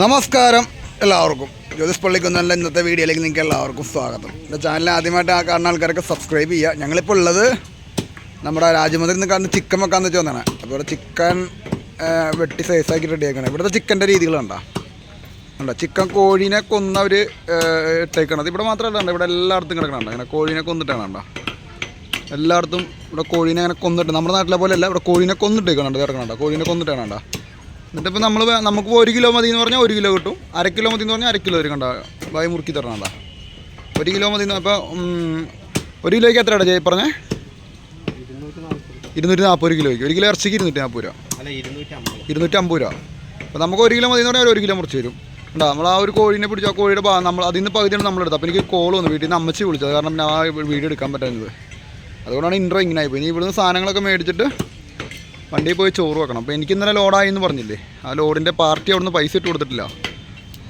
നമസ്കാരം എല്ലാവർക്കും. ജ്യോതിഷ് പള്ളിക്കുന്നല്ല ഇന്നത്തെ വീഡിയോയിലേക്ക് നിങ്ങൾക്ക് എല്ലാവർക്കും സ്വാഗതം. എന്റെ ചാനൽ ആദ്യമായിട്ട് ആ കാണുന്ന ആൾക്കാരൊക്കെ സബ്സ്ക്രൈബ് ചെയ്യുക. ഞങ്ങളിപ്പോൾ ഉള്ളത് നമ്മുടെ രാജമന്ത്രി നിന്ന് കാണുന്ന ചിക്കൻ വെക്കാന്ന് വെച്ച് വന്നാണ് അപ്പോൾ ഇവിടെ ചിക്കൻ വെട്ടി സൈസാക്കി റെഡിയാക്കണം ഇവിടുത്തെ ചിക്കന്റെ രീതികൾ കണ്ടോ. ഉണ്ടോ ചിക്കൻ കോഴീനെ കൊന്നവർ ഇട്ടേക്കണത്. ഇവിടെ മാത്രമല്ല ഉണ്ട് ഇവിടെ എല്ലായിടത്തും കിടക്കണുണ്ട് അങ്ങനെ കോഴീനെ കൊന്നിട്ടാണ് കണ്ടോ? എല്ലായിടത്തും ഇവിടെ കോഴീനെ അങ്ങനെ കൊന്നിട്ട് നമ്മുടെ നാട്ടിലെ പോലെ അല്ല ഇവിടെ കോഴീനെ കൊന്നിട്ടേക്കണുണ്ട്. കിടക്കണുണ്ടോ. കോഴീനെ കൊന്നിട്ടാണ് കണ്ടോ? എന്നിട്ടിപ്പോൾ നമ്മൾ നമുക്ക് ഒരു കിലോ മതി എന്ന് പറഞ്ഞാൽ ഒരു കിലോ കിട്ടും. അര കിലോ മതി എന്ന് പറഞ്ഞാൽ അര കിലോ വരെ കണ്ട വായി മുറുക്കി തരണണ്ട ഒരു കിലോ മതി എന്ന് അപ്പോൾ ഒരു കിലോയ്ക്ക് എത്ര ഇടാ പറഞ്ഞേ? ഇരുന്നൂറ്റി നാൽപ്പത് ഒരു കിലോയ്ക്ക്. ഒരു കിലോ ഇറച്ചിക്ക് ഇരുന്നൂറ്റി നാൽപ്പത് രൂപ ഇരുന്നൂറ്റി അമ്പത് രൂപ. അപ്പോൾ നമുക്ക് ഒരു കിലോ മതി എന്ന് പറഞ്ഞാൽ ഒരു കിലോ മുറിച്ച് തരും ഉണ്ടാ നമ്മൾ ആ ഒരു കോഴീനെ പിടിച്ച ആ കോഴിയുടെ ഭാഗം നമ്മൾ അതിൽ നിന്ന് പകുതിയാണ് നമ്മളെടുത്തത്. അപ്പോൾ എനിക്ക് കോൾ വന്നു. വീട്ടിൽ നിന്ന് അമ്മച്ചി വിളിച്ചത്. കാരണം ഞാൻ ആ വീഡിയോ എടുക്കാൻ പറ്റുന്നത് അതുകൊണ്ടാണ് ഇൻട്രോ ഇങ്ങനെ ആയിപ്പോയി. ഇനി ഇവിടുന്ന് സാധനങ്ങളൊക്കെ മേടിച്ചിട്ട് വണ്ടിയിൽ പോയി ചോറ് വെക്കണം. അപ്പോൾ എനിക്ക് ഇന്നലെ ലോഡായി എന്ന് പറഞ്ഞില്ലേ? ആ ലോഡിന്റെ പാർട്ടി അവിടുന്ന് പൈസ ഇട്ട് കൊടുത്തിട്ടില്ല.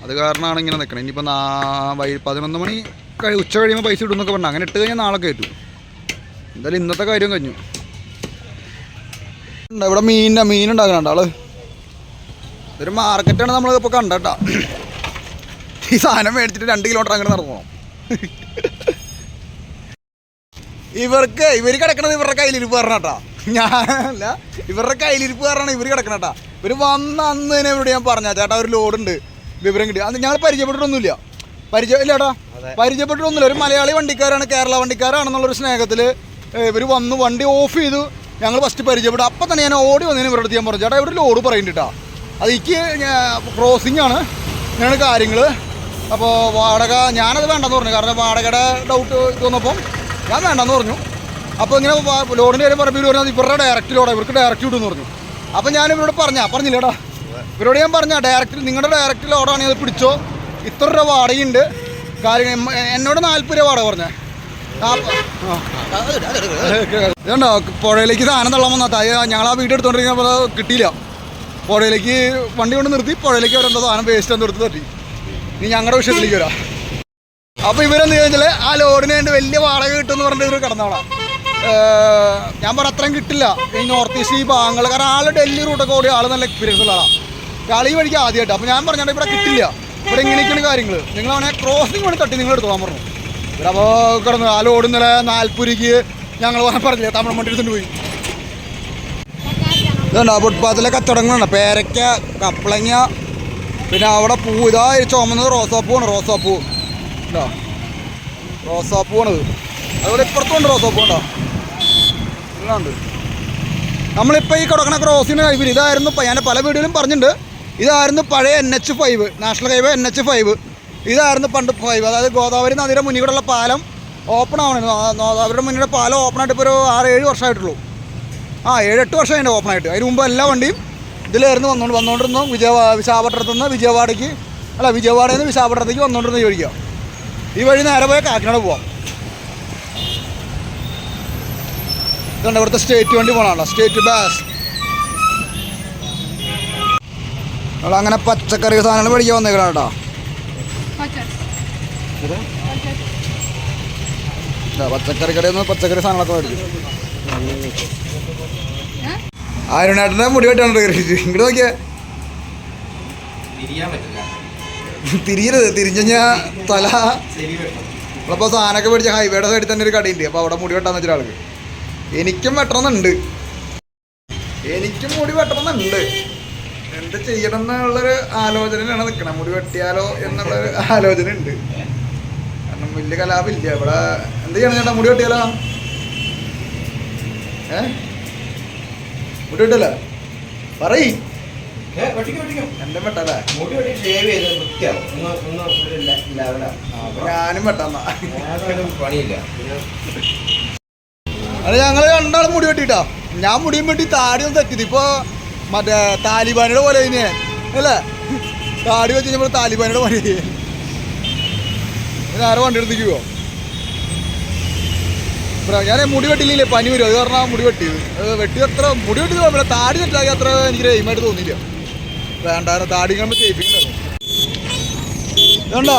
അത് കാരണമാണ് ഇങ്ങനെ നിൽക്കണം ഇനിയിപ്പോൾ നാ വൈ പതിനൊന്ന് മണി കഴി ഉച്ച കഴിയുമ്പോൾ പൈസ ഇടുന്നൊക്കെ പറഞ്ഞു. അങ്ങനെ ഇട്ട് കഴിഞ്ഞാൽ നാളെ കയറ്റും എന്തായാലും ഇന്നത്തെ കാര്യം കഴിഞ്ഞു. ഇവിടെ മീനിന്റെ മീൻ ഉണ്ടാക്കുന്നുണ്ട് ആൾ? ഇതൊരു മാർക്കറ്റാണ് നമ്മൾ ഇപ്പോൾ കണ്ടട്ടാ. ഈ സാധനം മേടിച്ചിട്ട് രണ്ട് കിലോമീറ്റർ അങ്ങനെ നടന്നു പോകണം ഇവർക്ക് ഇവർ കിടക്കണത് ഇവരുടെ കയ്യിലിരിപ്പ് പറഞ്ഞാട്ടാ. ഞാനല്ല ഇവരുടെ കയ്യിലിരിപ്പ് പറഞ്ഞാണ് ഇവർ കിടക്കണട്ടാ. ഇവർ വന്ന അന്ന് തന്നെ ഇവരോട് ഞാൻ പറഞ്ഞ ചേട്ടാ ഒരു ലോഡുണ്ട് വിവരം കിട്ടി അന്ന് ഞങ്ങൾ പരിചയപ്പെട്ടിട്ടൊന്നുമില്ല. പരിചയം ഇല്ല ചേട്ടാ പരിചയപ്പെട്ടിട്ടൊന്നുമില്ല. ഒരു മലയാളി വണ്ടിക്കാരാണ് കേരള വണ്ടിക്കാരാണെന്നുള്ളൊരു സ്നേഹത്തിൽ ഇവർ വന്ന് വണ്ടി ഓഫ് ചെയ്തു. ഞങ്ങൾ ഫസ്റ്റ് പരിചയപ്പെട്ടു. അപ്പം തന്നെ ഞാൻ ഓടി വന്നതിന് ഇവരുടെ അടുത്ത് ഞാൻ പറഞ്ഞു ചേട്ടാ ഇവിടെ ലോഡ് പറയുന്നുണ്ട് അത് എനിക്ക് ക്രോസിംഗ് ആണ് ഇങ്ങനെയാണ് കാര്യങ്ങൾ അപ്പോൾ വാടക ഞാനത് വേണ്ടെന്ന് പറഞ്ഞു. കാരണം വാടകയുടെ ഡൗട്ട് തോന്നപ്പം ഞാൻ വേണ്ടെന്ന് പറഞ്ഞു. അപ്പോൾ ഇങ്ങനെ ലോണിന്റെ കാര്യം പറയുമ്പോൾ ഇവർ പറഞ്ഞു ഇവരുടെ ഡയറക്റ്റ് ലോഡാണ് ഇവർക്ക് ഡയറക്റ്റ് വിടുമെന്ന് പറഞ്ഞു. അപ്പോൾ ഞാൻ ഇവരോട് പറഞ്ഞാൽ പറഞ്ഞില്ലേടാ. ഇവരോട് ഞാൻ പറഞ്ഞ ഡയറക്റ്റ് നിങ്ങളുടെ ഡയറക്റ്റ് ലോഡാണ് അത് പിടിച്ചോ. ഇത്ര രൂപ വാടകയുണ്ട്. കാര്യം എന്നോട് നാൽപ്പത് രൂപ വാടക പറഞ്ഞേ. ഇതുണ്ടോ പുഴയിലേക്ക് സാധനം തള്ളാൻ വന്നാ ഞങ്ങൾ ആ വീട് എടുത്തോണ്ടിരിക്കുന്ന കിട്ടിയില്ല. പുഴയിലേക്ക് വണ്ടി കൊണ്ട് നിർത്തി പുഴയിലേക്ക് വരേണ്ട സാധനം വേസ്റ്റ് എന്ന് എടുത്ത് തട്ടി. ഇനി ഞങ്ങളുടെ വിഷയത്തിലേക്ക് വരാം. അപ്പൊ ഇവരെന്ത് ചെയ്യാൽ ആ ലോഡിനെ വലിയ വാടക കിട്ടുമെന്ന് പറഞ്ഞിട്ട് ഇവർ കിടന്നോളാം. ഞാൻ പറ അത്രയും കിട്ടില്ല. ഈ നോർത്ത് ഈസ്റ്റ് ഈ ഭാഗങ്ങൾ കാരണം ആൾ ഡൽഹി റൂട്ടൊക്കെ ഓടി ആൾ നല്ല എക്സ്പീരിയൻസ് ഉള്ള ഈ വഴിക്ക് ആദ്യമായിട്ട് അപ്പോൾ ഞാൻ പറഞ്ഞാൽ ഇവിടെ കിട്ടില്ല. ഇവിടെ ഇങ്ങനെയൊക്കെയാണ് കാര്യങ്ങൾ നിങ്ങൾ അവനെ ക്രോസിംഗ് വേണ്ടി തട്ടി നിങ്ങൾ എടുത്തോളാൻ പറഞ്ഞു. ഇവരപ്പോൾ കിടന്നു ആൾ ഓടുന്നില്ല നാൽപ്പുരിക്ക് ഞങ്ങൾ പറഞ്ഞില്ലേ തമിഴ് മണ്ടി എടുത്തുകൊണ്ട് പോയി. ഇതുണ്ടോ ഫുട്പാത്തിലെ കച്ചവടങ്ങളുണ്ട് പേരയ്ക്ക കപ്പളങ്ങ പിന്നെ അവിടെ പൂ. ഇതാ ചുമന്നത് റോസാപ്പൂവാണ് റോസാപ്പൂ. ഉണ്ടോ റോസാപ്പൂവാണ് അതുപോലെ ഇപ്പുറത്തുണ്ട് റോസാപ്പൂ ഉണ്ടോ നമ്മളിപ്പോൾ ഈ കിടക്കണ ക്രോസിന് ഹൈവേ ഇതായിരുന്നു ഞാൻ പല വീഡിയോയിലും പറഞ്ഞിട്ടുണ്ട്. ഇതായിരുന്നു പഴയ N H five national highway N H five ഇതായിരുന്നു പണ്ട് ഫൈവ് അതായത് ഗോദാവരി നദിയുടെ മുന്നിൽ കൂടെയുള്ള പാലം ഓപ്പൺ ആവണമായിരുന്നു ഗോദാവരിയുടെ മുന്നിലെ പാലം ഓപ്പൺ ആയിട്ട് ഇപ്പോൾ ഒരു ആറ് ഏഴ് വർഷമായിട്ടുള്ളൂ. ആ ഏഴെട്ട് അതിന്റെ ഓപ്പൺ ആയിട്ട്. അതിന് മുമ്പ് എല്ലാ വണ്ടിയും ഇതിലായിരുന്നു വന്നുകൊണ്ട് വന്നുകൊണ്ടിരുന്നു വിജയ വിശാഖപട്ടണത്ത് നിന്ന് വിജയവാഡയ്ക്ക് അല്ല വിജയവാഡയിൽ നിന്ന് വന്നുകൊണ്ടിരുന്ന ഈ വഴിക്കാം ഈ വഴി നേരെ പോയാൽ കാക്കിനാട് പോവാം. ഇതുണ്ട് ഇവിടുത്തെ സ്റ്റേറ്റ് വണ്ടി പോകണമല്ലോ സ്റ്റേറ്റ് ബാസ് നമ്മളങ്ങനെ പച്ചക്കറി സാധനങ്ങൾ മേടിക്കാൻ വന്നേക്കണം കേട്ടോ. പച്ചക്കറി കടയിൽ നിന്ന് പച്ചക്കറി സാധനങ്ങളൊക്കെ മേടിച്ചു. ആരുണേട്ടന്റെ മുടി വെട്ടാണ് കൃഷി ഇങ്ങോട്ട് നോക്കിയേ. തിരിയരുത് തിരിഞ്ഞ തല. നമ്മളിപ്പോ നമ്മളപ്പോൾ സാധനമൊക്കെ മേടിച്ച ഹൈവേയുടെ സൈഡിൽ തന്നെ ഒരു കടയുണ്ട്. അപ്പോൾ അവിടെ മുടി വെട്ടാന്ന് വെച്ചിട്ട് ആൾക്ക്. എനിക്കും വെട്ടണമെന്നുണ്ട്. എനിക്കും മുടി വെട്ടണമെന്നുണ്ട്. എന്ത് ചെയ്യണം എന്നുള്ളൊരു ആലോചനയിലാണ് നിൽക്കണം മുടി വെട്ടിയാലോ എന്നുള്ളൊരു ആലോചന ഉണ്ട് കാരണം വലിയ കലാപില്ല ഇവിടെ എന്ത് ചെയ്യണം ചേട്ടാ? മുടി വെട്ടിയാലോ? ഏ? മുടി വെട്ടല്ല പറയ്. എന്റെ വെട്ടല്ലേ ഞാനും വെട്ടാന്നാ പണിയില്ല. അത് ഞങ്ങൾ രണ്ടാളും മുടി വെട്ടിട്ടാ. ഞാൻ മുടിയും വെട്ടി താടി ഒന്ന് തെറ്റിത് ഇപ്പൊ മറ്റേ താലിബാനിയുടെ പോലെ അതിനെ അല്ലേ? താടി വെച്ച് നമ്മൾ താലിബാനിയുടെ പോലെ നേരെ വണ്ടി എടുത്തിരിക്കുവോ ഞാൻ മുടി വെട്ടില്ലേ പനി വരും. അത് കാരണം മുടി വെട്ടിയത്. വെട്ടി അത്ര മുടി വെട്ടി കുഴപ്പമില്ല താടി തെറ്റാക്കി അത്ര എനിക്ക് എയിമായിട്ട് തോന്നിയില്ല. വേണ്ടായിരുന്നു താടി കണ്ട് ചെയ്യിപ്പിക്കണ്ടായിരുന്നു ഇതുണ്ടോ?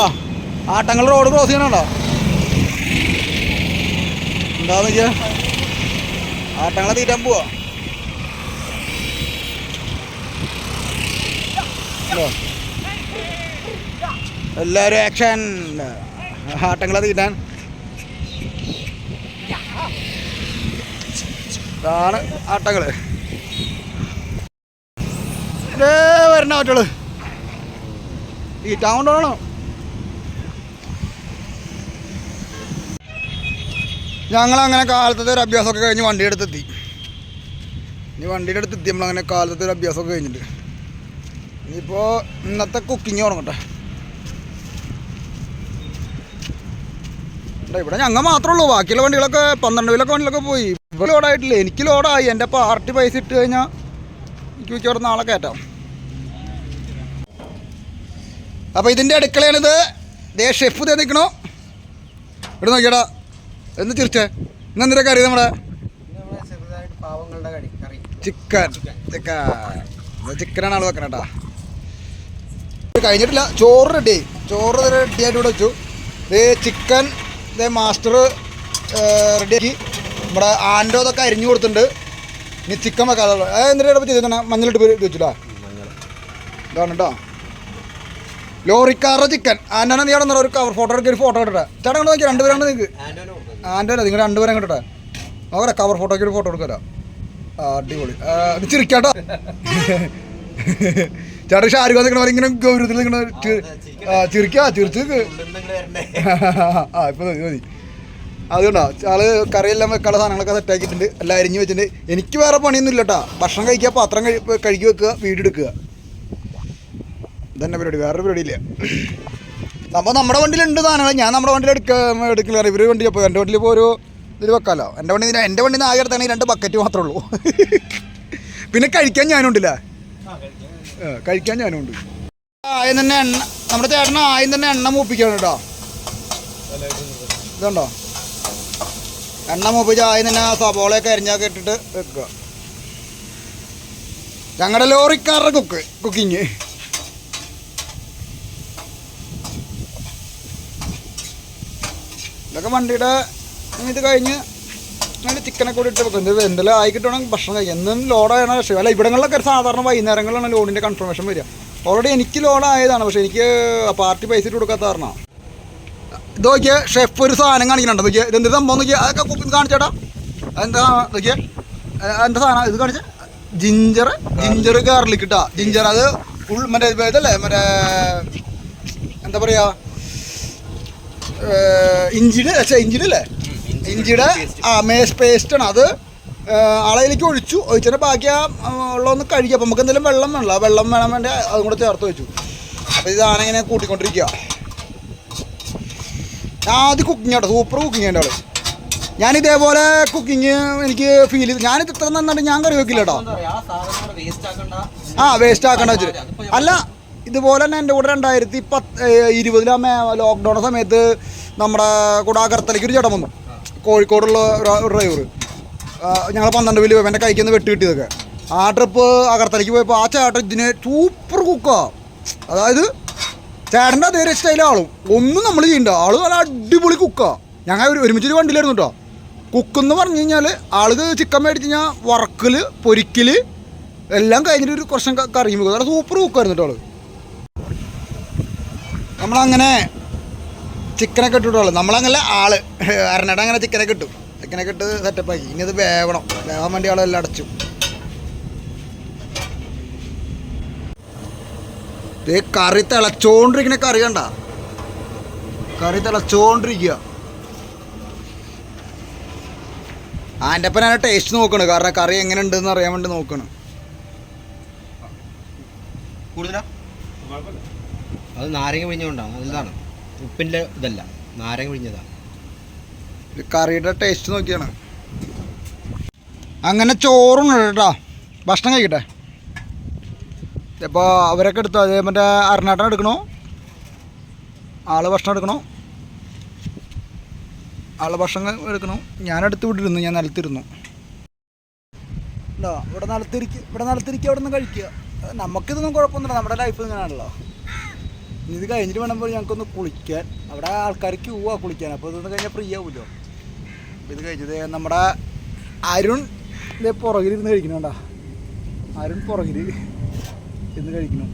ആട്ടങ്ങൾ റോഡ് ക്രോസ് ചെയ്യണുണ്ടോ എന്താന്ന് വെച്ചാ? ആട്ടങ്ങളെ തീറ്റാൻ പോവാ. എല്ലാ എല്ലാവരും ആക്ഷൻ ആട്ടങ്ങളെ തീറ്റാൻ ഇതാണ് ആട്ടങ്ങൾ. ഇതേ വരണ ആട്ടകൾ. തീറ്റാൻ കൊണ്ടുപോകണം ഞങ്ങളങ്ങനെ കാലത്തത്തെ ഒരു അഭ്യാസമൊക്കെ കഴിഞ്ഞ് വണ്ടിയുടെ അടുത്തെത്തി ഇനി വണ്ടിയുടെ അടുത്ത് എത്തി നമ്മളങ്ങനെ കാലത്തത്തെ ഒരു അഭ്യാസമൊക്കെ കഴിഞ്ഞിട്ട്. ഇനിയിപ്പോൾ ഇന്നത്തെ കുക്കിങ് തുടങ്ങട്ടെ. ഇവിടെ ഞങ്ങൾ മാത്രമേ ഉള്ളൂ. ബാക്കിയുള്ള വണ്ടികളൊക്കെ പന്ത്രണ്ട് വിലൊക്കെ വണ്ടികളൊക്കെ പോയി. ഇവിടെ ലോഡായിട്ടില്ല എനിക്ക് ലോഡായി എന്റെ പാർട്ടി പൈസ ഇട്ട് കഴിഞ്ഞാൽ എനിക്ക് മിക്കവാറും നാളെ കയറ്റാം. അപ്പോൾ ഇതിന്റെ അടുക്കളയാണിത്. ദേ ഷെഫ് ദേ നിൽക്കണോ ഇവിടെ നോക്കിയടാ. എന്ന് ചിരിച്ചേ? ഇന്ന് എന്തിനാ കറി നമ്മുടെ? ചിക്കൻ. ചിക്കൻ. ചിക്കനാണ് ആൾ വെക്കണേട്ടാ. ഇത് കഴിഞ്ഞിട്ടില്ല. ചോറ് റെഡി ചോറ് റെഡി ആയിട്ട് ഇവിടെ വെച്ചു. ഇത് ചിക്കൻ ഇത് മാസ്റ്റർ റെഡിയാക്കി നമ്മുടെ ആൻഡോ ഇതൊക്കെ അരിഞ്ഞു കൊടുത്തിട്ടുണ്ട്. ഇനി ചിക്കൻ വെക്കാതുള്ളൂ എന്തിനാ ചെയ്തിട്ടാ മഞ്ഞളിട്ട് ഇത് വെച്ചിട്ടാ ഇതാണ് കേട്ടോ ലോറിക്കാരുടെ ചിക്കൻ. ആൻഡോനെ നീ അവിടെ ഒരു കവർ ഫോട്ടോ എടുക്കുക ഒരു ഫോട്ടോ ഇട്ടെ ചേട്ടാ കൊണ്ട് നോക്കി. രണ്ടുപേരാണ് നിങ്ങൾക്ക് ആന്റെ അല്ല നിങ്ങൾ രണ്ടുപേരും കേട്ടോ നോക്കട്ടെ കവർ ഫോട്ടോയ്ക്ക് ഒരു ഫോട്ടോ എടുക്കല അടിപൊളി. ചിരിക്കാട്ടോ. ചേട്ടാ ഷാരൂഖ് നിൽക്കണ പോലെ ഇങ്ങനെ ഗൗരവത്തിൽ നിൽക്കണ ചിരിക്ക ചിരിച്ച് ആ ഇപ്പൊ മതി മതി. അതുകൊണ്ടാ ആൾ കറിയെല്ലാം വെക്കാനുള്ള സാധനങ്ങളൊക്കെ സെറ്റാക്കിയിട്ടുണ്ട് എല്ലാം അരിഞ്ഞ് വെച്ചിട്ടുണ്ട്. എനിക്ക് വേറെ പണിയൊന്നും ഇല്ല കേട്ടാ ഭക്ഷണം കഴിക്കുക പാത്രം കഴി കഴുകി വെക്കുക വീട് എടുക്കുക. ഇതന്നെ പരിപാടി വേറെ പരിപാടിയില്ല. അപ്പോൾ നമ്മുടെ വണ്ടിയിലുണ്ട് സാധനങ്ങൾ ഞാൻ നമ്മുടെ വണ്ടിയിൽ എടുക്ക എടുക്കില്ല ഇവർ വണ്ടി അപ്പോൾ എന്റെ വണ്ടിയിൽ ഇപ്പോൾ ഒരു ഇതിൽ വെക്കാമല്ലോ എന്റെ വണ്ടി എന്റെ വണ്ടിയിൽ നിന്ന് ആകെ എടുത്താണെങ്കിൽ രണ്ട് ബക്കറ്റ് മാത്രമേ ഉള്ളൂ. പിന്നെ കഴിക്കാൻ ഞാനുണ്ടില്ല. കഴിക്കാൻ ഞാനുണ്ട്. ആദ്യം തന്നെ എണ്ണ നമ്മുടെ ചേട്ടന് ആദ്യം തന്നെ എണ്ണ മൂപ്പിക്കണം കേട്ടോ. ഇതുണ്ടോ? എണ്ണ മൂപ്പിച്ച് ആദ്യം തന്നെ ആ സബോളയൊക്കെ അരിഞ്ഞൊക്കെ ഇട്ടിട്ട് വെക്കുക. ഞങ്ങളുടെ ലോറിക്കാരുടെ കുക്ക് കുക്കിങ് ഇതൊക്കെ വണ്ടിയുടെ ഇത് കഴിഞ്ഞ് അങ്ങനെ ചിക്കനൊക്കെ കൂടി ഇട്ട് വെക്കും. ഇത് എന്തെല്ലാം ആയി കിട്ടുവാണെങ്കിൽ ഭക്ഷണം കഴിക്കാം. എന്നും ലോഡായാണ് പക്ഷേ അല്ല ഇവിടങ്ങളിലൊക്കെ സാധാരണ വൈകുന്നേരങ്ങളിലാണ് ലോണിന്റെ കൺഫർമേഷൻ വരിക. ഓൾറെഡി എനിക്ക് ലോഡായതാണ് പക്ഷേ എനിക്ക് പാർട്ടി പൈസ ഇട്ട് കൊടുക്കാത്ത കാരണമാണ് ഇത് നോക്കിയേ ഷെഫ് ഒരു സാധനം കാണിക്കുന്നുണ്ട്. നോക്കിയേ ഇതെന്ത് സംഭവം നോക്കിയാൽ അതൊക്കെ കുപ്പി കാണിച്ചേട്ടാ. എന്താ നോക്കിയേ എന്താ സാധനം? ഇത് കാണിച്ച? ജിഞ്ചർ ജിഞ്ചർ ഗാർലിക് ഇട്ടാ. ജിഞ്ചർ അത് ഫുൾ മറ്റേ ഇതല്ലേ മറ്റേ എന്താ പറയുക ഇഞ്ചിയുടെ അച്ഛാ ഇഞ്ചിയുടെ അല്ലേ? ഇഞ്ചിയുടെ ആ മേസ് പേസ്റ്റ് ആണ് അത്. അളയിലേക്ക് ഒഴിച്ചു. ഒഴിച്ചതിന് ബാക്കി ആ ഉള്ളതൊന്ന് കഴുകി. അപ്പം നമുക്ക് എന്തെങ്കിലും വെള്ളം വേണമല്ലോ. വെള്ളം വേണം വേണ്ട അതും കൂടെ ചേർത്ത് വെച്ചു. അപ്പോൾ ഇതാണ് ഇങ്ങനെ കൂട്ടിക്കൊണ്ടിരിക്കുക. ഞാൻ ആദ്യം കുക്കിംഗ് കേട്ടോ സൂപ്പർ കുക്കിംഗ് എന്റെ ആൾ ഞാൻ ഇതേപോലെ കുക്കിംഗ് എനിക്ക് ഫീൽ ചെയ്തു ഞാനിത് ഇത്ര നന്നായിട്ട് ഞാൻ കറി വെക്കില്ല കേട്ടോ. ആ സാധനം വേസ്റ്റ് ആക്കണ്ട. ആ വേസ്റ്റ് ആക്കണ്ട വെച്ചിട്ട്. അല്ല ഇതുപോലെ തന്നെ എന്റെ കൂടെ രണ്ടായിരത്തി പത്ത് ഇരുപതിലെ ലോക്ക്ഡൗൺ സമയത്ത് നമ്മുടെ കൂടെ അകർത്തലേക്ക് ഒരു ചേട്ടൻ വന്നു. കോഴിക്കോടുള്ള ഡ്രൈവർ ഞങ്ങൾ പന്ത്രണ്ട് വലിയ എന്റെ കൈക്ക് നിന്ന് വെട്ടി കിട്ടിയതൊക്കെ. ആ ട്രിപ്പ് അകർത്തലേക്ക് പോയപ്പോൾ ആ ചേട്ടൻ ഇതിന് സൂപ്പർ കുക്കാ അതായത് ചേട്ടന്റെ അതേ സ്റ്റൈൽ ആളും. ഒന്നും നമ്മൾ ചെയ്യണ്ട. ആൾ നല്ല അടിപൊളി കുക്കാ ഞങ്ങൾ ഒരു ഒരുമിച്ചൊരു വണ്ടിയിലായിരുന്നു കേട്ടോ കുക്കെന്ന് പറഞ്ഞു കഴിഞ്ഞാൽ ആൾക്ക് ചിക്കൻ മേടിച്ച് കഴിഞ്ഞാൽ വറക്കൽ പൊരിക്കൽ എല്ലാം കഴിഞ്ഞിട്ട് ഒരു കുറച്ചും കറിയും വെക്കും. നല്ല സൂപ്പർ കുക്കായിരുന്നു കേട്ടോ ആൾ. നമ്മളങ്ങനെ ചിക്കനൊക്കെ ഇട്ടിട്ടുള്ളൂ. നമ്മളങ്ങനെ ആൾ. അരണട അങ്ങനെ ചിക്കനൊക്കെ ഇട്ടു. ചിക്കനൊക്കെ ഇട്ട് സെറ്റപ്പാക്കി ഇനി അത് വേവണം. വേവാൻ വേണ്ടി ആളെല്ലാം അടച്ചു. ദേ കറി തിളച്ചോണ്ടിരിക്കണ കറി കണ്ട? കറി തിളച്ചോണ്ടിരിക്കുക ആന്റെ അപ്പം ഞാൻ ടേസ്റ്റ് നോക്കണ്. കാരണം കറി എങ്ങനെ ഉണ്ടെന്ന് അറിയാൻ വേണ്ടി നോക്കണം. കൂടുതലാ? അത് നാരങ്ങ പിഴിഞ്ഞുകൊണ്ടാണ്. അതിലാണ് ഉപ്പിന്റെ ഇതല്ല. നാരങ്ങ പിഴിഞ്ഞതാണ്. കറിയുടെ ടേസ്റ്റ് നോക്കിയാണ്. അങ്ങനെ ചോറുണ്ട് കേട്ടോ. ഭക്ഷണം കഴിക്കട്ടെ. ഇപ്പോൾ അവരൊക്കെ എടുത്തു? അതേ മറ്റേ അരനാട്ടം എടുക്കണോ? ആൾ ഭക്ഷണം എടുക്കണോ? ആൾ ഭക്ഷണം എടുക്കണോ? ഞാൻ ഞാനെടുത്ത് വിട്ടിരുന്നു. ഞാൻ നിലത്തിരുന്നു. ഇവിടെ നിലത്തിരിക്കുക ഇവിടെ നിലത്തിരിക്കുക അവിടെ നിന്ന് കഴിക്കുക നമുക്കിതൊന്നും കുഴപ്പമൊന്നുമില്ല. നമ്മുടെ ലൈഫ് ഇങ്ങനെയാണല്ലോ. ഇത് കഴിഞ്ഞിട്ട് വേണം ഞങ്ങൾക്കൊന്ന് കുളിക്കാൻ. അവിടെ ആൾക്കാർ ക്യൂ കുളിക്കാൻ. അപ്പോൾ ഇതൊന്ന് കഴിഞ്ഞാൽ ഫ്രീ ആവുമല്ലോ ഇത് കഴിച്ചത് നമ്മുടെ അരുൺ ഇതേ കഴിക്കണം കേട്ടോ അരുൺ പുറകിൽ ഇരുന്ന് കഴിക്കണം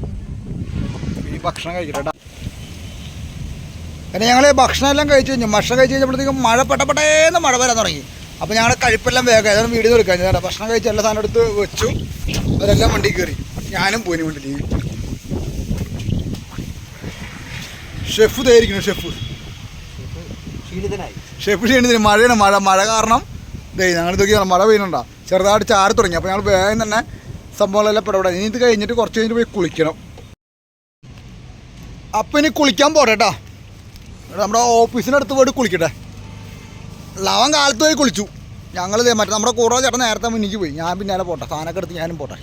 ഇനി ഭക്ഷണം കഴിക്കട്ടെ കേട്ടോ പിന്നെ ഞങ്ങൾ ഭക്ഷണം എല്ലാം കഴിച്ചു കഴിഞ്ഞു. ഭക്ഷണം കഴിച്ച് കഴിഞ്ഞപ്പോഴത്തേക്കും മഴ പെട്ടപ്പെട്ടേന്ന് മഴ വരാൻ തുടങ്ങി. അപ്പോൾ ഞങ്ങളുടെ കഴിപ്പെല്ലാം വേഗം ഏതായാലും എടുക്കാൻ ഞാൻ ഭക്ഷണം കഴിച്ച് എല്ലാ സാധനം എടുത്ത് വെച്ചു. അവരെല്ലാം വണ്ടി കയറി. ഞാനും പോയിന് വണ്ടിയിൽ ഷെഫ് തേരിക്കുന്നു ഷെഫ്. ഷെഫ് ക്ഷീണിതന് മഴയാണ് മഴ മഴ കാരണം ദേ ഞങ്ങൾ ഇതൊക്കെ മഴ പെയ്യുന്നുണ്ടോ? ചെറുതായിട്ട് ചാരി തുടങ്ങി. അപ്പോൾ ഞങ്ങൾ വേഗം തന്നെ സംഭവങ്ങളെല്ലാം പെടപെടാം ഇനി ഇത് കഴിഞ്ഞിട്ട് കുറച്ച് കഴിഞ്ഞിട്ട് പോയി കുളിക്കണം. അപ്പം ഇനി കുളിക്കാൻ പോട്ടെ കേട്ടോ ഓഫീസിന്റെ അടുത്ത് പോയിട്ട് കുളിക്കട്ടെ. ലവൻ കാലത്ത് പോയി കുളിച്ചു. ഞങ്ങൾ മറ്റേ നമ്മുടെ കൂടെ ചേട്ടൻ നേരത്തെ മുന്നിക്ക് പോയി. ഞാൻ പിന്നാലെ പോട്ടെ. സാധനമൊക്കെ എടുത്ത് ഞാനും പോട്ടെ.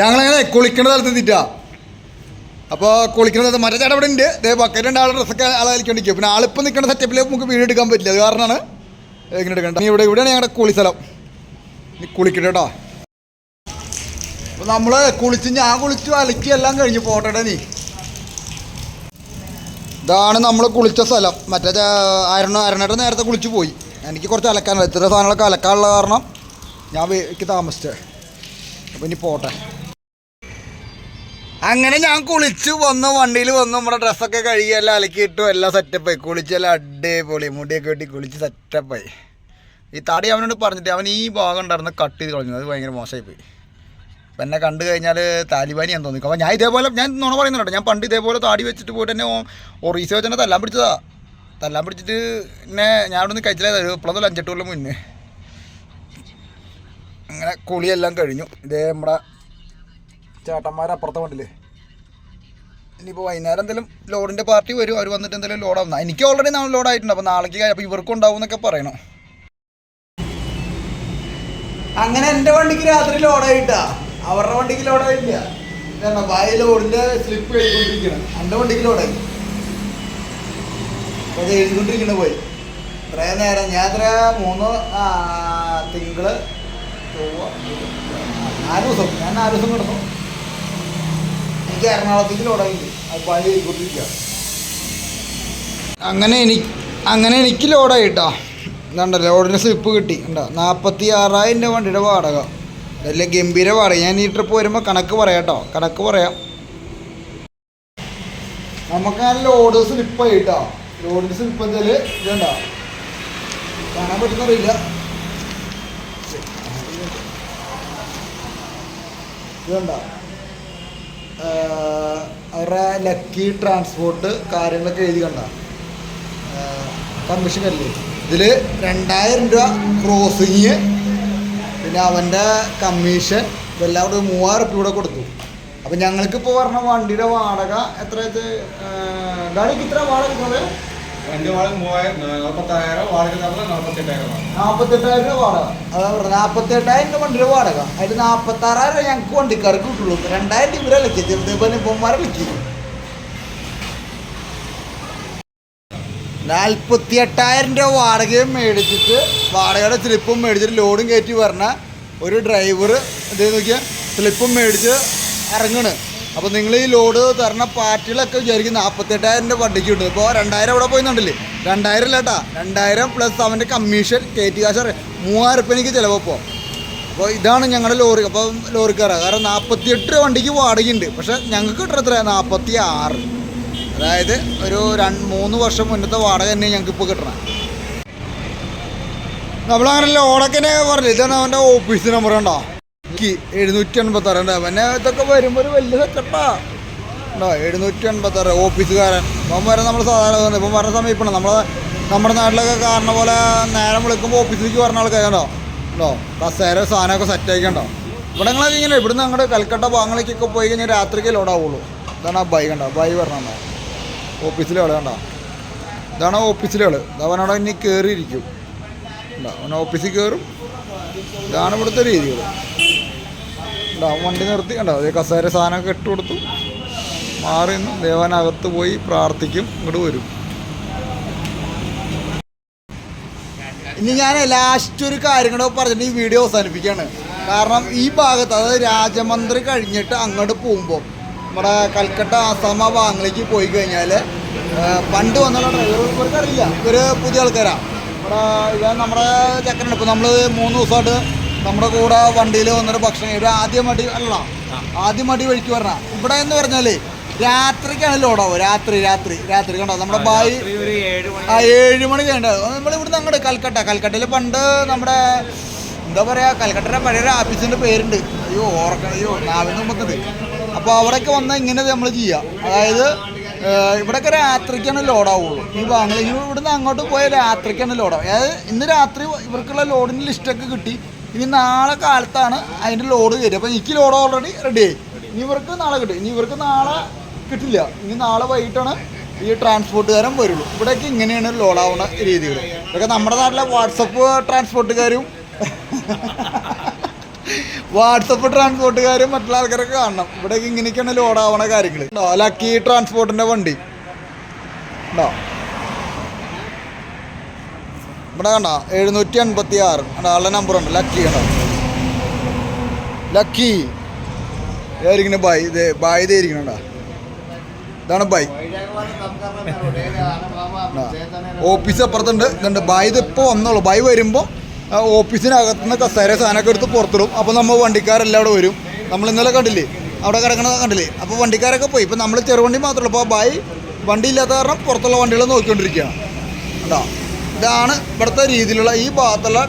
ഞങ്ങളങ്ങനെ കുളിക്കേണ്ട സ്ഥലത്ത് എത്തിയിട്ടാ? അപ്പോൾ കുളിക്കുന്നത് മറ്റേ ഇവിടെ ഉണ്ട് ദേ ബക്കറ്റ് രണ്ട് ആളുടെ ഡ്രസ്സൊക്കെ ആളെ കളിക്കൊണ്ടിരിക്കും പിന്നെ ആളിപ്പോൾ നിൽക്കുന്ന സെറ്റപ്പിൽ നമുക്ക് വീട് എടുക്കാൻ പറ്റില്ല. അത് കാരണമാണ് ഇങ്ങനെ എടുക്കേണ്ടത്. ഇവിടെ ഇവിടെയാണ് ഞങ്ങളുടെ കുളി നീ കുളിക്കട്ടെ കേട്ടോ. അപ്പോൾ നമ്മൾ കുളിച്ച് ഞാൻ കുളിച്ചു അലക്കി എല്ലാം കഴിഞ്ഞു പോട്ടെ നീ ഇതാണ് നമ്മൾ കുളിച്ച സ്ഥലം. മറ്റേ അരണ അരണേട്ടൻ നേരത്തെ കുളിച്ച് പോയി. എനിക്ക് കുറച്ച് അലക്കാനുള്ള ഇത്ര സാധനങ്ങളൊക്കെ അലക്കാനുള്ള കാരണം ഞാൻ എനിക്ക് താമസിച്ചേ. അപ്പോൾ ഇനി പോട്ടെ. അങ്ങനെ ഞാൻ കുളിച്ച് വന്ന് വണ്ടിയിൽ വന്ന് നമ്മുടെ ഡ്രസ്സൊക്കെ കഴുകി എല്ലാം അലക്കിയിട്ടു എല്ലാം സെറ്റപ്പായി കുളിച്ചെല്ലാം അടിപൊളി. മുടിയൊക്കെ കെട്ടി കുളിച്ച് സെറ്റപ്പായി ഈ തടി അവനോട് പറഞ്ഞിട്ട് അവൻ ഈ ഭാഗം ഉണ്ടായിരുന്ന കട്ട് ചെയ്ത് കളഞ്ഞു. അത് ഭയങ്കര മോശമായിപ്പോയി അപ്പം എന്നെ കണ്ടു കഴിഞ്ഞാൽ താലിബാനി ഞാൻ തോന്നിക്കും. അപ്പോൾ ഞാൻ ഇതേപോലെ ഞാൻ നുണ പറയുന്നുണ്ട് ഞാൻ പണ്ട് ഇതേപോലെ താടി വെച്ചിട്ട് പോയിട്ട് എന്നെ ഒറീസ വെച്ചാൽ എന്നെ തല്ലാൻ പിടിച്ചതാ. തല്ലാൻ പിടിച്ചിട്ട് എന്നെ കഴിച്ചില്ല. ഒരു ഇപ്പോഴത്തെ അഞ്ചെട്ട് കൊല്ലം മുന്നേ. അങ്ങനെ കുളിയെല്ലാം കഴിഞ്ഞു. ഇതേ നമ്മുടെ ചേട്ടന്മാർ അപ്പുറത്തെ വണ്ടില്ലേ ഇനിയിപ്പോൾ വൈകുന്നേരം എന്തെങ്കിലും ലോഡിന്റെ പാർട്ടി വരും അവർ വന്നിട്ട് എന്തെങ്കിലും ലോഡാവുന്ന എനിക്ക് ഓൾറെഡി നാളെ ലോഡായിട്ടുണ്ട് അപ്പോൾ നാളേക്ക് അപ്പോൾ ഇവർക്കും ഉണ്ടാവും എന്നൊക്കെ പറയണം. അങ്ങനെ എന്റെ വണ്ടിക്ക് രാത്രി ലോഡായിട്ടാ അവരുടെ വണ്ടിക്ക് ലോഡായിട്ടില്ല കാരണം വായ ലോഡിന്റെ സ്ലിപ്പ് എഴുതിക്കൊണ്ടിരിക്കണം. എന്റെ വണ്ടിക്ക് ലോഡായി അപ്പോൾ അത് എഴുതിക്കൊണ്ടിരിക്കണ പോയി. ഇത്രയും നേരം ഞാൻ എത്ര മൂന്ന് ആ, തിങ്കൾ ചൊവ്വ നാല് ദിവസം. ഞാൻ നാല് ദിവസം കിടന്നു. എനിക്ക് എറണാകുളത്തേക്ക് ലോഡായില്ല അത് പണി ചെയ്തുകൊണ്ടിരിക്കുക അങ്ങനെ എനിക്ക് അങ്ങനെ എനിക്ക് ലോഡായി കേട്ടോ എന്താണ്ട ലോഡിന് സ്ലിപ്പ് കിട്ടി. ഉണ്ടോ നാൽപ്പത്തി ആറായിരം രൂപ വണ്ടിയുടെ വാടക. നല്ല ഗംഭീര വാടക. ഞാൻ ഈ ട്രിപ്പ് വരുമ്പോൾ കണക്ക് പറയാം കേട്ടോ കണക്ക് പറയാം. നമുക്ക് ആ ലോഡ് സ്ലിപ്പായി കേട്ടോ ലോഡിന് സ്ലിപ്പ് എന്തായാലും ഇതുണ്ടോ? കാണാൻ പറ്റുന്നറിയില്ല. ഇതുണ്ടോ? അവരുടെ ലക്കി ട്രാൻസ്പോർട്ട് കാര്യങ്ങളൊക്കെ എഴുതി കണ്ട. കമ്മീഷൻ അല്ലേ? ഇതിൽ രണ്ടായിരം രൂപ ക്രോസിങ് പിന്നെ അവന്റെ കമ്മീഷൻ ഇതെല്ലാം കൂടെ മൂവായിരം റുപ്യ കൂടെ കൊടുത്തു. അപ്പം ഞങ്ങൾക്കിപ്പോൾ പറഞ്ഞ വണ്ടിയുടെ വാടക എത്ര ഗാഡിക്ക് ഇത്ര വാടക കിട്ടുന്നത് എന്റെ വാടക വാടക തന്നാൽ നാൽപ്പത്തെട്ടായിരം നാൽപ്പത്തെട്ടായിരം രൂപ വാടക. അതാ പറഞ്ഞത് നാൽപ്പത്തെട്ടായിരം രൂപ വണ്ടിയുടെ വാടക. അതിൽ നാൽപ്പത്താറായിരം രൂപ ഞങ്ങൾക്ക് വണ്ടിക്കാർക്ക് കിട്ടുള്ളൂ. രണ്ടായിരം രൂപ ഇവരെ വിളിക്കുക ചെറുതേപോലെ ഇപ്പന്മാരെ നാൽപ്പത്തി എട്ടായിരം രൂപ വാടകയും മേടിച്ചിട്ട് വാടകയുടെ സ്ലിപ്പും മേടിച്ചിട്ട് ലോഡും കയറ്റി പറഞ്ഞ ഒരു ഡ്രൈവർ ഇതേ നോക്കിയാൽ സ്ലിപ്പും മേടിച്ച് ഇറങ്ങണ്. അപ്പോൾ നിങ്ങൾ ഈ ലോഡ് തരണ പാർട്ടികളൊക്കെ വിചാരിക്കും നാൽപ്പത്തെട്ടായിരം രൂപ വണ്ടിക്ക് കിട്ടും. ഇപ്പോൾ രണ്ടായിരം അവിടെ പോയിന്നുണ്ടല്ലേ? രണ്ടായിരം അല്ല കേട്ടാ രണ്ടായിരം പ്ലസ് അവന്റെ കമ്മീഷൻ കയറ്റി കാശ് മൂവായിരം റുപ്യ എനിക്ക് ചിലവപ്പോൾ അപ്പോൾ ഇതാണ് ഞങ്ങളുടെ ലോറി. അപ്പോൾ ലോറിക്കാരാ കാരണം നാൽപ്പത്തിയെട്ട് രൂപ വണ്ടിക്ക് വാടകയുണ്ട്. പക്ഷേ ഞങ്ങൾക്ക് കിട്ടുന്ന എത്ര നാൽപ്പത്തി ആറ് അതായത് ഒരു രണ്ട് മൂന്ന് വർഷം മുന്നത്തെ വാടക തന്നെ ഞങ്ങൾക്ക് ഇപ്പോൾ കിട്ടണം. നമ്മളങ്ങനെ ലോഡൊക്കെ പറഞ്ഞില്ല ഇതാണ് അവന്റെ ഓഫീസ് നമ്പർ ഉണ്ടോ എനിക്ക് എഴുന്നൂറ്റി എൺപത്താറ് ഉണ്ടാവും അവനെ ഇതൊക്കെ വരുമ്പോൾ ഒരു വലിയ സെറ്റപ്പാ. ഉണ്ടോ എഴുന്നൂറ്റി എൺപത്താറ് ഓഫീസുകാരൻ. ഇപ്പം വരെ നമ്മൾ സാധാരണ ഇപ്പം സമയം ഇപ്പം നമ്മളെ നമ്മുടെ നാട്ടിലൊക്കെ കാരണം പോലെ നേരം വിളിക്കുമ്പോൾ ഓഫീസിലേക്ക് പറഞ്ഞ ആൾക്കാരുണ്ടോ ഉണ്ടോ കസേര സാധനമൊക്കെ സെറ്റ് ആയിക്കണ്ടോ ഇവിടെ നിങ്ങളൊക്കെ ഇങ്ങനെ ഇവിടുന്ന് അങ്ങോട്ട് കൽക്കട്ട ഭാഗങ്ങളിലേക്കൊക്കെ പോയി കഴിഞ്ഞാൽ രാത്രിക്ക് ലോഡാവുള്ളൂ ഇതാണ് ആ ബൈ കണ്ടോ? ബൈ പറഞ്ഞോ ഓഫീസിലെ അവിടെ കണ്ടോ? ഇതാണ് ഓഫീസിലെ ആൾ അവനവിടെ ഇനി കയറിയിരിക്കും ഉണ്ടോ അവൻ ഓഫീസിൽ കയറും ഇതാണ് ഇവിടുത്തെ രീതികൾ ഉണ്ടോ അവൻ വണ്ടി നിർത്തി. കണ്ടോ? അതേ കസേര സാധനമൊക്കെ ഇട്ട് കൊടുത്തു. മാറി ദേവനകത്ത് പോയി പ്രാർത്ഥിക്കും. ഇങ്ങോട്ട് വരും. ഇനി ഞാൻ ലാസ്റ്റ് ഒരു കാര്യം കൂടെ പറഞ്ഞിട്ട് ഈ വീഡിയോ അവസാനിപ്പിക്കുകയാണ്. കാരണം ഈ ഭാഗത്ത് അതായത് രാജമന്ത്രി കഴിഞ്ഞിട്ട് അങ്ങോട്ട് പോകുമ്പോൾ നമ്മുടെ കൽക്കട്ട ആസാമ ഭാഗങ്ങളിലേക്ക് പോയി കഴിഞ്ഞാൽ പണ്ട് വന്നുള്ള ഡ്രൈവർക്കറിയില്ല ഒരു പുതിയ ആൾക്കാരാണ് നമ്മുടെ ഇവൻ നമ്മുടെ ചെക്കനുണ്ട് ഇപ്പോൾ നമ്മൾ മൂന്ന് ദിവസമായിട്ട് നമ്മുടെ കൂടെ വണ്ടിയിൽ വന്നിട്ട് ഭക്ഷണം ഒരു ആദ്യം മടി അല്ല ആദ്യം മടി വഴിക്ക് പറഞ്ഞ ഇവിടെ എന്ന് പറഞ്ഞാൽ രാത്രിക്കാണ് ലോഡാവും രാത്രി രാത്രി രാത്രി കണ്ടോ? നമ്മുടെ ബായി ആ ഏഴ് മണി കണ്ടോ നമ്മൾ ഇവിടുന്ന് അങ്ങോട്ട് കൽക്കട്ട. കൽക്കട്ടയിൽ പണ്ട് നമ്മുടെ എന്താ പറയാ കൽക്കട്ടയുടെ പഴയ ഒരു ആഫീസിന്റെ പേരുണ്ട്. അയ്യോ ഓർക്കണം അയ്യോ നാവിന് മുമ്പത്തത് അപ്പോൾ അവിടെയൊക്കെ വന്നാൽ ഇങ്ങനെ നമ്മൾ ചെയ്യുക അതായത് ഇവിടെയൊക്കെ രാത്രിക്കാണ് ലോഡാവുള്ളൂ ഈ ബാംഗ്ലൂർ ഇവിടുന്ന് അങ്ങോട്ട് പോയ രാത്രിക്കാണ് ലോഡാവും അതായത് ഇന്ന് രാത്രി ഇവർക്കുള്ള ലോഡിന്റെ ലിസ്റ്റൊക്കെ കിട്ടി. ഇനി നാളെ കാലത്താണ് അതിന്റെ ലോഡ് കയറി അപ്പോൾ എനിക്ക് ലോഡ് ഓൾറെഡി റെഡി ആയി. ഇനി ഇവർക്ക് നാളെ കിട്ടും. ഇനി ഇവർക്ക് നാളെ കിട്ടില്ല. ഇനി നാളെ വൈകിട്ടാണ് ഈ ട്രാൻസ്പോർട്ടുകാരൻ വരുള്ളൂ. ഇവിടേക്ക് ഇങ്ങനെയാണ് ലോഡാവുന്ന രീതികൾ. ഇതൊക്കെ നമ്മുടെ നാട്ടിലെ വാട്സപ്പ് ട്രാൻസ്പോർട്ടുകാരും വാട്സപ്പ് ട്രാൻസ്പോർട്ടുകാരും മറ്റുള്ള ആൾക്കാരൊക്കെ കാണണം. ഇവിടേക്ക് ഇങ്ങനെയൊക്കെയാണ് ലോഡാവണ കാര്യങ്ങൾ ലക്കി ട്രാൻസ്പോർട്ടിന്റെ വണ്ടി. ഉണ്ടോ? ഇവിടെ കണ്ട? എഴുന്നൂറ്റി എൺപത്തി ആറ് ആളുടെ നമ്പർ ഉണ്ട്. ലക്കി കണ്ടോ? ലക്കി ഇതായിരിക്കണ ബായ് ഇത് ബായ് ഇതായിരിക്കണ ഇതാണ് ബൈ ഓഫീസ് അപ്പുറത്തുണ്ട്. ഇതുണ്ട്. ബായ് ഇത് ഇപ്പോൾ വന്നോളൂ. ബൈ വരുമ്പോൾ ഓഫീസിനകത്ത് നിന്ന് കസേര സാധനമൊക്കെ എടുത്ത് പുറത്തിടും. അപ്പോൾ നമ്മൾ വണ്ടിക്കാരെല്ലാം അവിടെ വരും. നമ്മൾ ഇന്നലെ കണ്ടില്ലേ? അവിടെ കിടക്കണത് കണ്ടില്ലേ? അപ്പോൾ വണ്ടിക്കാരൊക്കെ പോയി. ഇപ്പോൾ നമ്മൾ ചെറുവണ്ടി മാത്രമേ ഉള്ളൂ. അപ്പോൾ ബായ് വണ്ടി ഇല്ലാത്ത കാരണം പുറത്തുള്ള വണ്ടികൾ നോക്കിക്കൊണ്ടിരിക്കുകയാണ്. കേട്ടോ ഇതാണ് ഇവിടുത്തെ രീതിയിലുള്ള ഈ ഭാഗത്തുള്ള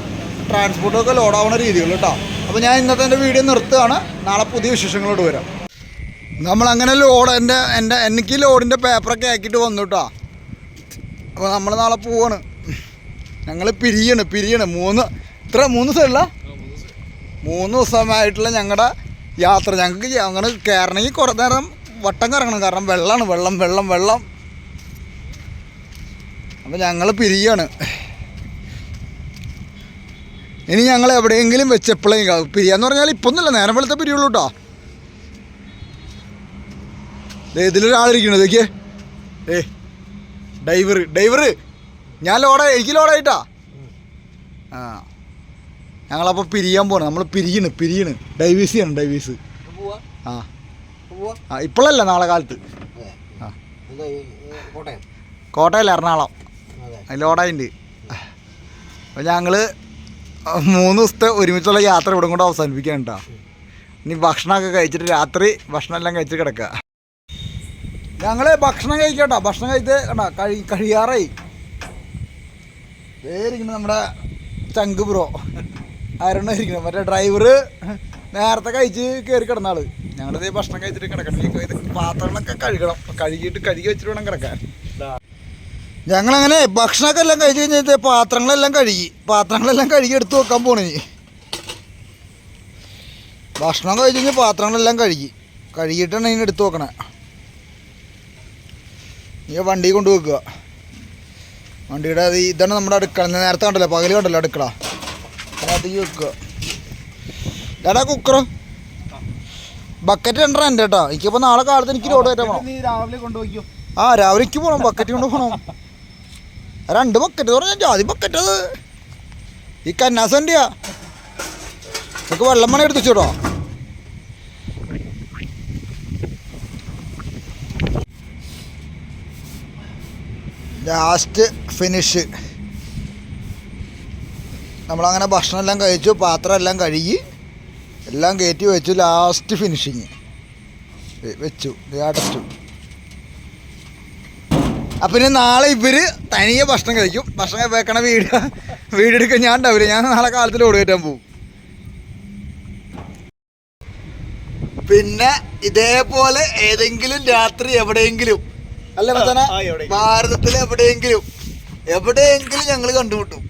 ട്രാൻസ്പോർട്ടൊക്കെ ലോഡാവുന്ന രീതികൾ കേട്ടോ അപ്പോൾ ഞാൻ ഇന്നത്തെ എന്റെ വീഡിയോ നിർത്തുകയാണ്. നാളെ പുതിയ വിശേഷങ്ങളോട് വരാം. നമ്മളങ്ങനെ ലോഡ് എന്റെ എന്റെ എനിക്ക് ലോഡിന്റെ പേപ്പറൊക്കെ ആക്കിയിട്ട് വന്നു കേട്ടോ അപ്പോൾ നമ്മൾ നാളെ പോവാണ്. ഞങ്ങൾ പിരിയണ് പിരിയണ്. മൂന്ന് ഇത്ര മൂന്ന് ദിവസമല്ല മൂന്ന് ദിവസമായിട്ടുള്ള ഞങ്ങളുടെ യാത്ര. ഞങ്ങൾക്ക് അങ്ങനെ കയറണമെങ്കിൽ കുറേ നേരം വട്ടം കറങ്ങണം. കാരണം വെള്ളമാണ് വെള്ളം വെള്ളം വെള്ളം. അപ്പോൾ ഞങ്ങൾ പിരിയാണ്. ഇനി ഞങ്ങൾ എവിടെയെങ്കിലും വെച്ച് എപ്പോഴേയും കാണും പിരിയാന്ന് പറഞ്ഞാൽ ഇപ്പൊന്നുമില്ല നേരം വെളുത്ത പിരിയുള്ളൂ കേട്ടോ ഇതിലൊരാളിരിക്കണു ഇതൊക്കെ ഏ ഡൈവർ ഡൈവർ ഞാൻ ലോഡ എനിക്ക് ലോഡായിട്ടാ. ആ ഞങ്ങളപ്പോൾ പിരിയാൻ പോണം നമ്മൾ പിരിയണ് പിരിയണ്. ഡൈവീസ് ചെയ്യണം ഡൈവീസ് ആ. ആ ഇപ്പോഴല്ല നാളെ കാലത്ത്. ആ കോട്ടയം? കോട്ടയല്ല എറണാകുളം. ലോഡായിട്ടുണ്ട് അപ്പോൾ ഞങ്ങൾ മൂന്ന് ദിവസത്തെ ഒരുമിച്ചുള്ള യാത്ര ഇവിടെ കൊണ്ട് അവസാനിപ്പിക്കാൻ കേട്ടോ ഇനി ഭക്ഷണമൊക്കെ കഴിച്ചിട്ട് രാത്രി ഭക്ഷണം എല്ലാം കഴിച്ചിട്ട് കിടക്കുക. ഞങ്ങൾ ഭക്ഷണം കഴിക്കട്ടോ ഭക്ഷണം കഴിച്ച് കേട്ടോ കഴി കഴിയാറായി. പേരിങ്ങനെ നമ്മുടെ ചങ്ക് ബ്രോ. ആരാണ് ഇരിക്കണം മറ്റേ ഡ്രൈവർ നേരത്തെ കഴിച്ച് കയറി കിടന്ന ആൾ ഞങ്ങളിത് ഭക്ഷണം കഴിച്ചിട്ട് കിടക്കണം പാത്രങ്ങളൊക്കെ കഴുകണം. കഴുകിയിട്ട് കഴുകി വെച്ചിട്ട് വേണം കിടക്കാൻ. ഞങ്ങളങ്ങനെ ഭക്ഷണമൊക്കെ എല്ലാം കഴിച്ച് കഴിഞ്ഞിട്ട് പാത്രങ്ങളെല്ലാം കഴുകി പാത്രങ്ങളെല്ലാം കഴുകി എടുത്തു വെക്കാൻ പോണേ ഭക്ഷണം കഴിച്ച് കഴിഞ്ഞ് പാത്രങ്ങളെല്ലാം കഴുകി കഴുകിയിട്ടാണ് ഇതിന് എടുത്തു വെക്കണേ. ഈ വണ്ടി കൊണ്ടു വെക്കുക. വണ്ടിയുടെ അത് ഇതാണ് നമ്മുടെ അടുക്കള. നേരത്തെ കണ്ടല്ലോ പകൽ കണ്ടല്ലോ അടുക്കള. അതിനകത്തേക്ക് വെക്കുക. ഏടാ കുക്കറ്. ബക്കറ്റ് രണ്ടെണ്ണം എന്റെ കേട്ടോ. എനിക്കിപ്പോൾ നാളെ കാലത്ത് എനിക്ക് ലോഡ് കയറ്റാൻ പോകണം നീ ആ രാവിലെ എനിക്ക് പോകണം ബക്കറ്റ് കൊണ്ട് പോകണം രണ്ട് ബക്കറ്റ് പറഞ്ഞാൽ ജാതി ബക്കറ്റ് അത്. ഈ കന്നാസണ്ടിയാ നമുക്ക് വെള്ളം മണി എടുത്തു വെച്ചോട്ടോ. ലാസ്റ്റ് ഫിനിഷ് നമ്മളങ്ങനെ ഭക്ഷണം എല്ലാം കഴിച്ചു പാത്രം എല്ലാം കഴുകി എല്ലാം കയറ്റി വെച്ചു ലാസ്റ്റ് ഫിനിഷിങ് വെച്ചു അടച്ചു അപ്പം പിന്നെ നാളെ ഇവർ തനിയെ ഭക്ഷണം കഴിക്കും. ഭക്ഷണം വെക്കണ വീട് വീടെടുക്കാൻ ഞാൻ ഉണ്ടാവില്ല. ഞാൻ നാളെ കാലത്തിൽ ഓട് കയറ്റാൻ പോകും പിന്നെ ഇതേപോലെ ഏതെങ്കിലും രാത്രി എവിടെയെങ്കിലും അല്ല മച്ചാന? എവിടെയെങ്കിലും. ഭാരതത്തിൽ എവിടെയെങ്കിലും എവിടെയെങ്കിലും ഞങ്ങൾ കണ്ടുമുട്ടും.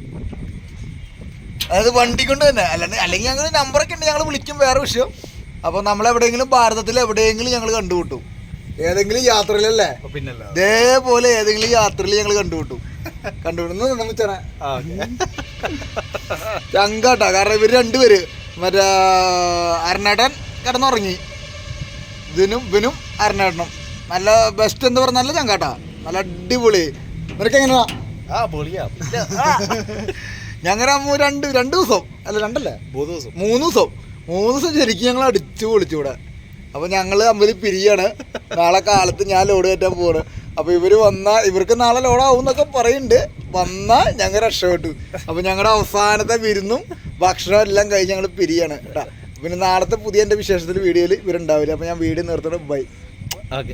അതായത് വണ്ടി കൊണ്ട് തന്നെ. അല്ലാണ്ട് അല്ലെങ്കിൽ ഞങ്ങൾ നമ്പറൊക്കെ ഉണ്ട്. ഞങ്ങൾ വിളിക്കും. വേറെ വിഷയം. അപ്പോൾ നമ്മളെവിടെയെങ്കിലും ഭാരതത്തിൽ എവിടെയെങ്കിലും ഞങ്ങൾ കണ്ടുമുട്ടും. ഏതെങ്കിലും യാത്രയിലല്ലേ? പിന്നല്ല? ഇതേപോലെ ഏതെങ്കിലും യാത്രയിൽ ഞങ്ങൾ കണ്ടുവിട്ടു കണ്ടുപിടുന്നു നമ്മച്ചാനെ ചങ്കാട്ടാ. കാരണം ഇവർ രണ്ടുപേര്. മറ്റേ അരണേട്ടൻ കിടന്നുറങ്ങി. ഇതിനും ഇവനും അരണേട്ടനും. നല്ല ബെസ്റ്റ് എന്ന് പറഞ്ഞ നല്ല ചങ്കാട്ടാ. നല്ല അടിപൊളി. നിനക്ക് എങ്ങനെയാ? ഞങ്ങൾ രണ്ട് രണ്ട് ദിവസം. അല്ല രണ്ടല്ലേ? മൂന്ന് ദിവസം. മൂന്ന് ദിവസം. മൂന്ന് ദിവസം ശരിക്കും ഞങ്ങൾ അടിച്ചു പൊളിച്ചു ഇവിടെ. അപ്പൊ ഞങ്ങൾ തമ്മിൽ പിരിയാണ്. നാളെ കാലത്ത് ഞാൻ ലോഡ് കയറ്റാൻ പോവാണ്. അപ്പൊ ഇവർ വന്നാൽ ഇവർക്ക് നാളെ ലോഡാവും എന്നൊക്കെ പറയുന്നുണ്ട് വന്നാൽ ഞങ്ങൾ രക്ഷപ്പെട്ടു. അപ്പൊ ഞങ്ങളുടെ അവസാനത്തെ വിരുന്നും ഭക്ഷണം എല്ലാം കഴിഞ്ഞ് ഞങ്ങൾ പിരിയാണ് കേട്ടാ പിന്നെ നാളത്തെ പുതിയ എന്റെ വിശേഷത്തിൽ വീഡിയോയിൽ ഇവരുണ്ടാവില്ല. അപ്പൊ ഞാൻ വീഡിയോ നിർത്തണം ബൈ. ഓക്കെ.